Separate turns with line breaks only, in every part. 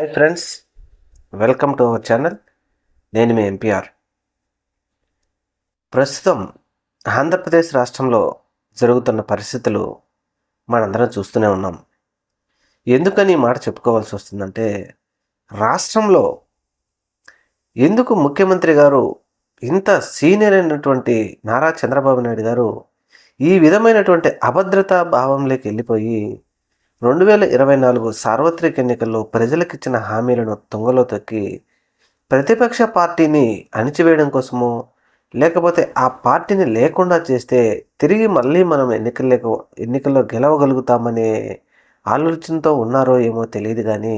Hi friends welcome to our channel నేను మీ MPR ప్రస్తుతం ఆంధ్రప్రదేశ్ రాష్ట్రంలో జరుగుతున్న పరిస్థితులు మనందరం చూస్తూనే ఉన్నాం. ఎందుకని మాట చెప్పుకోవాల్సి వస్తుందంటే రాష్ట్రంలో ఎందుకు ముఖ్యమంత్రి గారు ఇంత సీనియర్ అయినటువంటి నారా చంద్రబాబు నాయుడు గారు ఈ విధమైనటువంటి అభద్రతా భావంలోకి వెళ్ళిపోయి రెండు వేల ఇరవై నాలుగు సార్వత్రిక ఎన్నికల్లో ప్రజలకిచ్చిన హామీలను తుంగలో తొక్కి ప్రతిపక్ష పార్టీని అణిచివేయడం కోసమో లేకపోతే ఆ పార్టీని లేకుండా చేస్తే తిరిగి మళ్ళీ మనం ఎన్నికల్లో ఎన్నికల్లో గెలవగలుగుతామనే ఆలోచనతో ఉన్నారో ఏమో తెలియదు కానీ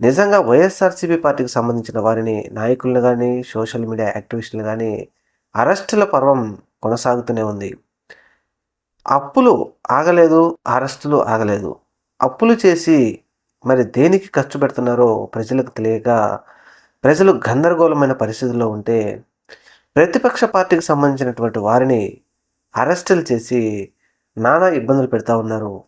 నిజంగా వైఎస్ఆర్సీపీ పార్టీకి సంబంధించిన వారిని నాయకులను కానీ సోషల్ మీడియా యాక్టివిస్టులు కానీ అరెస్టుల పర్వం కొనసాగుతూనే ఉంది. అప్పులు ఆగలేదు అరెస్టులు ఆగలేదు. అప్పులు చేసి మరి దేనికి ఖర్చు పెడుతున్నారో ప్రజలకు తెలియక ప్రజలు గందరగోళమైన పరిస్థితుల్లో ఉంటే ప్రతిపక్ష పార్టీకి సంబంధించినటువంటి వారిని అరెస్టులు చేసి నానా ఇబ్బందులు పెడతా ఉన్నారు.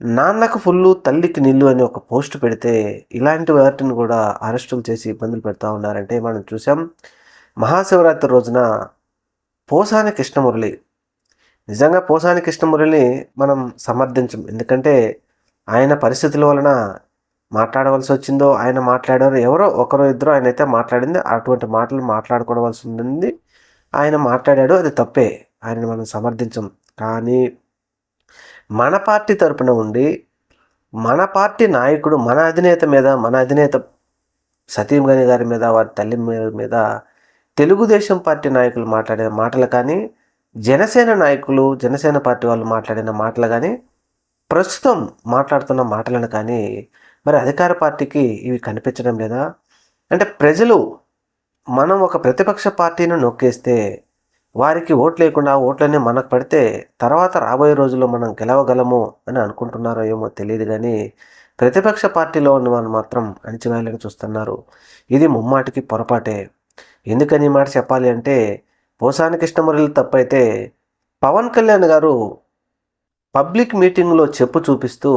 నాన్నకు ఫుల్లు తల్లికి నీళ్ళు అని ఒక పోస్ట్ పెడితే ఇలాంటి వాటిని కూడా అరెస్టులు చేసి ఇబ్బందులు పెడతా ఉన్నారంటే మనం చూసాం మహాశివరాత్రి రోజున పోసాని కృష్ణమురళి నిజంగా పోసాని కృష్ణమురళిని మనం సమర్థించం. ఎందుకంటే ఆయన పరిస్థితుల వలన మాట్లాడవలసి వచ్చిందో ఆయన మాట్లాడారు ఎవరో ఒకరో ఇద్దరు ఆయన అయితే మాట్లాడింది. అటువంటి మాటలు మాట్లాడుకోవలసి ఉంది ఆయన మాట్లాడాడు అది తప్పే. ఆయన మనం సమర్థించం. కానీ మన పార్టీ తరపున ఉండి మన పార్టీ నాయకుడు మన అధినేత మీద మన అధినేత సతీం గని గారి మీద వారి తల్లి మీద తెలుగుదేశం పార్టీ నాయకులు మాట్లాడే మాటలు కానీ జనసేన నాయకులు జనసేన పార్టీ వాళ్ళు మాట్లాడిన మాటలు కానీ ప్రస్తుతం మాట్లాడుతున్న మాటలను కానీ మరి అధికార పార్టీకి ఇవి కనిపించడం లేదా? అంటే ప్రజలు మనం ఒక ప్రతిపక్ష పార్టీని నొక్కేస్తే వారికి ఓట్లు లేకుండా ఓట్లన్నీ మనకు పడితే తర్వాత రాబోయే రోజుల్లో మనం గెలవగలము అని అనుకుంటున్నారో ఏమో తెలియదు కానీ ప్రతిపక్ష పార్టీలో ఉన్న వాళ్ళు మాత్రం అణిచివేయాలని చూస్తున్నారు. ఇది ముమ్మాటికి పొరపాటే. ఎందుకని మాట చెప్పాలి అంటే పోసాని కృష్ణమురళి తప్పైతే పవన్ కళ్యాణ్ గారు పబ్లిక్ మీటింగ్లో చెప్పు చూపిస్తూ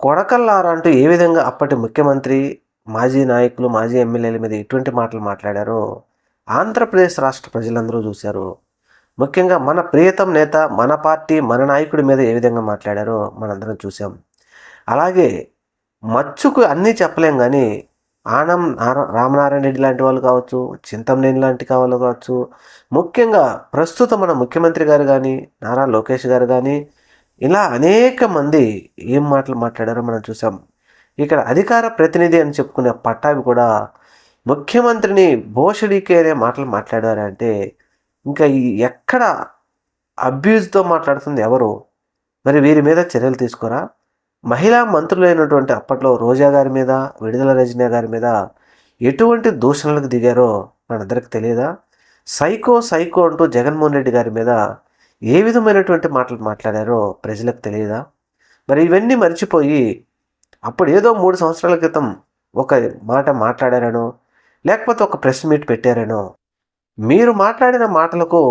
కొడకల్లారా అంటూ ఏ విధంగా అప్పటి ముఖ్యమంత్రి మాజీ నాయకులు మాజీ ఎమ్మెల్యేల మీద ఎటువంటి మాటలు మాట్లాడారో ఆంధ్రప్రదేశ్ రాష్ట్ర ప్రజలందరూ చూశారు. ముఖ్యంగా మన ప్రియతం నేత మన పార్టీ మన నాయకుడి మీద ఏ విధంగా మాట్లాడారో మనందరం చూసాం అలాగే మచ్చుకు అన్నీ చెప్పలేం కానీ ఆనం రామనారాయణ రెడ్డి లాంటి వాళ్ళు కావచ్చు చింతమనేని లాంటి వాళ్ళు కావచ్చు ముఖ్యంగా ప్రస్తుతం మన ముఖ్యమంత్రి గారు కానీ నారా లోకేష్ గారు కానీ ఇలా అనేక మంది ఏం మాటలు మాట్లాడారో మనం చూసాం. ఇక్కడ అధికార ప్రతినిధి అని చెప్పుకునే పట్టాభి కూడా ముఖ్యమంత్రిని భోషడికే అనే మాటలు మాట్లాడారంటే ఇంకా ఈ ఎక్కడ అబ్యూజ్తో మాట్లాడుతుంది ఎవరు? మరి వీరి మీద చర్యలు తీసుకోరా? మహిళా మంత్రులైనటువంటి అప్పట్లో రోజా గారి మీద విడుదల రజనీ గారి మీద ఎటువంటి దూషణలకు దిగారో మనందరికి తెలియదా? సైకో సైకో అంటూ జగన్మోహన్ రెడ్డి గారి మీద ఏ విధమైనటువంటి మాటలు మాట్లాడారో ప్రజలకు తెలియదా? మరి ఇవన్నీ మర్చిపోయి అప్పుడు ఏదో మూడు సంవత్సరాల క్రితం ఒక మాట మాట్లాడారనో లేకపోతే ఒక ప్రెస్ మీట్ పెట్టారనో మీరు మాట్లాడిన మాటలకు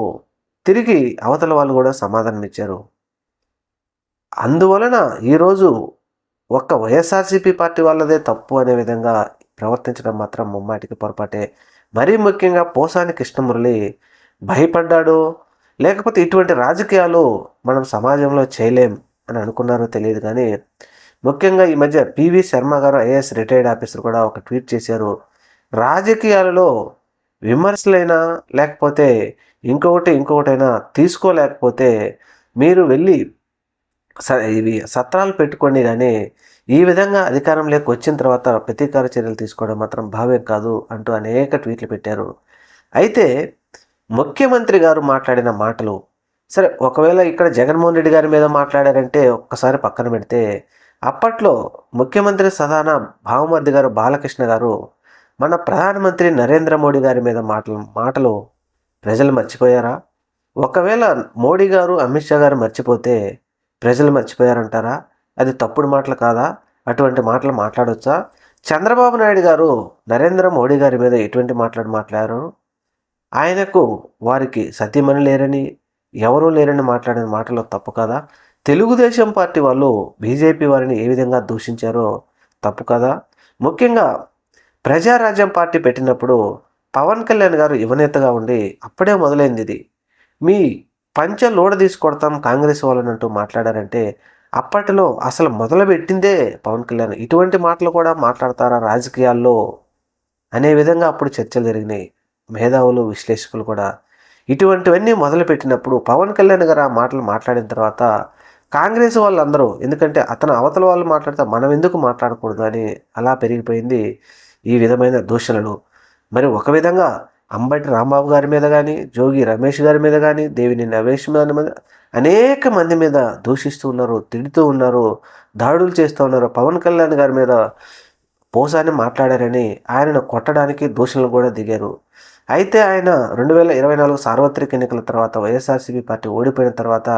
తిరిగి అవతల వాళ్ళు కూడా సమాధానం ఇచ్చారు అందువలన ఈరోజు ఒక్క వైఎస్ఆర్సీపీ పార్టీ వాళ్ళదే తప్పు అనే విధంగా ప్రవర్తించడం మాత్రం ముమ్మాటికి పొరపాటే. మరీ ముఖ్యంగా పోసాని కృష్ణమురళి భయపడ్డాడు. లేకపోతే ఇటువంటి రాజకీయాలు మనం సమాజంలో చేయలేం అని అనుకున్నారో తెలియదు కానీ ముఖ్యంగా ఈ మధ్య పివి శర్మ గారు ఐఏఎస్ రిటైర్డ్ ఆఫీసర్ కూడా ఒక ట్వీట్ చేశారు. రాజకీయాలలో విమర్శలైనా లేకపోతే ఇంకొకటి ఇంకొకటైనా తీసుకోలేకపోతే మీరు వెళ్ళి ఇవి సత్రాలు పెట్టుకోండి కానీ ఈ విధంగా అధికారంలోకి వచ్చిన తర్వాత ప్రతీకార చర్యలు తీసుకోవడం మాత్రం భావ్యం కాదు అంటూ అనేక ట్వీట్లు పెట్టారు. అయితే ముఖ్యమంత్రి గారు మాట్లాడిన మాటలు సరే ఒకవేళ ఇక్కడ జగన్మోహన్ రెడ్డి గారి మీద మాట్లాడారంటే ఒక్కసారి పక్కన పెడితే అప్పట్లో ముఖ్యమంత్రి సదాన భావమర్ది గారు బాలకృష్ణ గారు మన ప్రధానమంత్రి నరేంద్ర మోడీ గారి మీద మాటలు మాటలు ప్రజలు మర్చిపోయారా? ఒకవేళ మోడీ గారు అమిత్ షా గారు మర్చిపోతే ప్రజలు మర్చిపోయారంటారా? అది తప్పుడు మాటలు కాదా? అటువంటి మాటలు మాట్లాడవచ్చా చంద్రబాబు నాయుడు గారు నరేంద్ర మోడీ గారి మీద ఎటువంటి మాట్లాడి మాట్లాడారు? ఆయనకు వారికి సతీమణి లేరని ఎవరూ లేరని మాట్లాడిన మాటలు తప్పు కదా? తెలుగుదేశం పార్టీ వాళ్ళు బీజేపీ వారిని ఏ విధంగా దూషించారో తప్పు కదా? ముఖ్యంగా ప్రజారాజ్యం పార్టీ పెట్టినప్పుడు పవన్ కళ్యాణ్ గారు యువనేతగా ఉండి అప్పుడే మొదలైంది ఇది. మీ పంచ లోడ తీసుకొడతాం కాంగ్రెస్ వాళ్ళనంటూ మాట్లాడారంటే అప్పటిలో అసలు మొదలుపెట్టిందే పవన్ కళ్యాణ్. ఇటువంటి మాటలు కూడా మాట్లాడతారా రాజకీయాల్లో? అనే విధంగా అప్పుడు చర్చలు జరిగినాయి. మేధావులు విశ్లేషకులు కూడా. ఇటువంటివన్నీ మొదలుపెట్టినప్పుడు పవన్ కళ్యాణ్ గారు ఆ మాటలు మాట్లాడిన తర్వాత కాంగ్రెస్ వాళ్ళందరూ ఎందుకంటే అతను అవతల వాళ్ళు మాట్లాడితే మనం ఎందుకు మాట్లాడకూడదు అని అలా పెరిగిపోయింది ఈ విధమైన దూషణలు. మరి ఒక విధంగా అంబటి రాంబాబు గారి మీద కానీ జోగి రమేష్ గారి మీద కానీ దేవిని నవేష్ మీద అనేక మంది మీద దూషిస్తూ ఉన్నారు తిడుతూ ఉన్నారు దాడులు చేస్తూ ఉన్నారు. పవన్ కళ్యాణ్ గారి మీద పోసాని మాట్లాడారని ఆయనను కొట్టడానికి దూషణలు కూడా దిగారు. అయితే ఆయన రెండు వేల ఇరవై నాలుగు సార్వత్రిక ఎన్నికల తర్వాత వైఎస్ఆర్సీపీ పార్టీ ఓడిపోయిన తర్వాత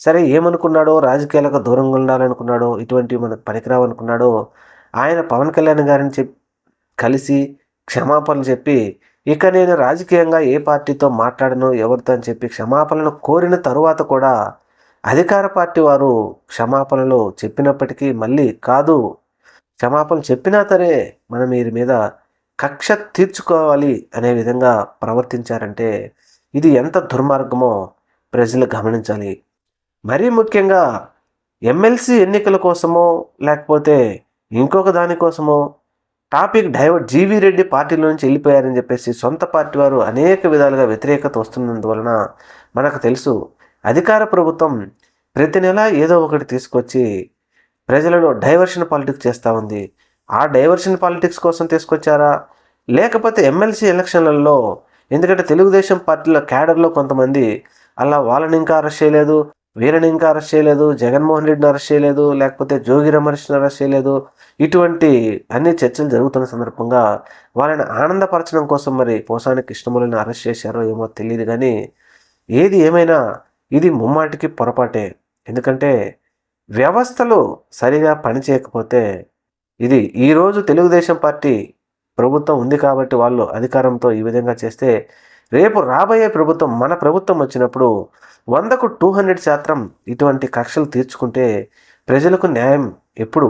సరే ఏమనుకున్నాడో రాజకీయాలకు దూరంగా ఉండాలనుకున్నాడో ఇటువంటివి మనకు పనికిరావనుకున్నాడో ఆయన పవన్ కళ్యాణ్ గారిని చెప్పి కలిసి క్షమాపణలు చెప్పి ఇక నేను రాజకీయంగా ఏ పార్టీతో మాట్లాడను ఎవరితో అని చెప్పి క్షమాపణలు కోరిన తరువాత కూడా అధికార పార్టీ వారు క్షమాపణలు చెప్పినప్పటికీ మళ్ళీ కాదు. క్షమాపణలు చెప్పినా సరే మనం వీరి మీద కక్ష తీర్చుకోవాలి అనే విధంగా ప్రవర్తించారంటే ఇది ఎంత దుర్మార్గమో ప్రజలు గమనించాలి. మరీ ముఖ్యంగా ఎమ్మెల్సీ ఎన్నికల కోసమో లేకపోతే ఇంకొక దానికోసమో topic divert G V Reddy పార్టీలో నుంచి వెళ్ళిపోయారని చెప్పేసి సొంత పార్టీ వారు అనేక విధాలుగా వ్యతిరేకత వస్తున్నందువలన మనకు తెలుసు. అధికార ప్రభుత్వం ప్రతి నెల ఏదో ఒకటి తీసుకొచ్చి ప్రజలలో డైవర్షన్ పాలిటిక్స్ చేస్తూ ఉంది. ఆ డైవర్షన్ పాలిటిక్స్ కోసం తీసుకొచ్చారా? లేకపోతే ఎమ్మెల్సీ ఎలక్షన్లలో ఎందుకంటే తెలుగుదేశం పార్టీలో క్యాడర్లో కొంతమంది అలా వాళ్ళని ఇంకా అరెస్ట్ చేయలేదు? వీరిని ఇంకా అరెస్ట్ చేయలేదు జగన్మోహన్ రెడ్డిని అరెస్ట్ చేయలేదు లేకపోతే జోగి రమేష్ని అరెస్ట్ చేయలేదు. ఇటువంటి అన్ని చర్చలు జరుగుతున్న సందర్భంగా వాళ్ళని ఆనందపరచడం కోసం మరి పోసాని కృష్ణములని అరెస్ట్ చేశారో ఏమో తెలియదు కానీ ఏది ఏమైనా ఇది ముమ్మాటికి పొరపాటే. ఎందుకంటే వ్యవస్థలు సరిగా పనిచేయకపోతే ఇది ఈరోజు తెలుగుదేశం పార్టీ ప్రభుత్వం ఉంది కాబట్టి వాళ్ళు అధికారంతో ఈ విధంగా చేస్తే రేపు రాబోయే ప్రభుత్వం మన ప్రభుత్వం వచ్చినప్పుడు వందకు టూ హండ్రెడ్ శాతం ఇటువంటి కక్షలు తీర్చుకుంటే ప్రజలకు న్యాయం ఎప్పుడు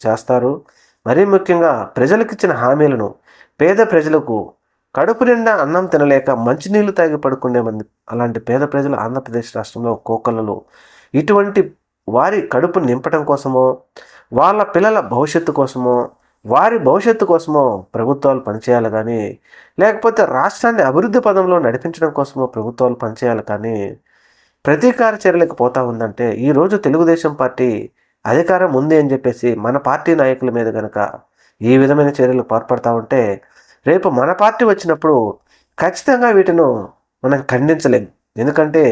చేస్తారు? మరీ ముఖ్యంగా ప్రజలకిచ్చిన హామీలను పేద ప్రజలకు కడుపు నిండా అన్నం తినలేక మంచినీళ్ళు తాగి పడుకునే మంది అలాంటి పేద ప్రజలు ఆంధ్రప్రదేశ్ రాష్ట్రంలో కోకలలో ఇటువంటి వారి కడుపు నింపడం కోసమో వాళ్ళ పిల్లల భవిష్యత్తు కోసమో వారి భవిష్యత్తు కోసమో ప్రభుత్వాలు పనిచేయాలి కానీ లేకపోతే రాష్ట్రాన్ని అభివృద్ధి పదంలో నడిపించడం కోసమో ప్రభుత్వాలు పనిచేయాలి కానీ ప్రతీకార చర్యలకు పోతా ఉందంటే ఈరోజు తెలుగుదేశం పార్టీ అధికారం ఉంది అని చెప్పేసి మన పార్టీ నాయకుల మీద కనుక ఈ విధమైన చర్యలు పాల్పడతా ఉంటే రేపు మన పార్టీ వచ్చినప్పుడు ఖచ్చితంగా వీటిను మనం ఖండించలేం. ఎందుకంటే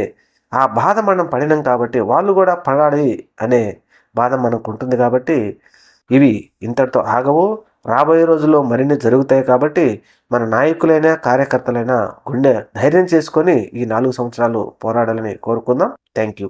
ఆ బాధ మనం పడినాం కాబట్టి వాళ్ళు కూడా పడాలి అనే బాధ మనకు ఉంటుంది కాబట్టి ఇవి ఇంతటితో ఆగవు. రాబోయే రోజుల్లో మరిన్ని జరుగుతాయి కాబట్టి మన నాయకులైనా కార్యకర్తలైనా గుండె ధైర్యం చేసుకొని ఈ నాలుగు సంవత్సరాలు పోరాడాలని కోరుకుందాం. Thank you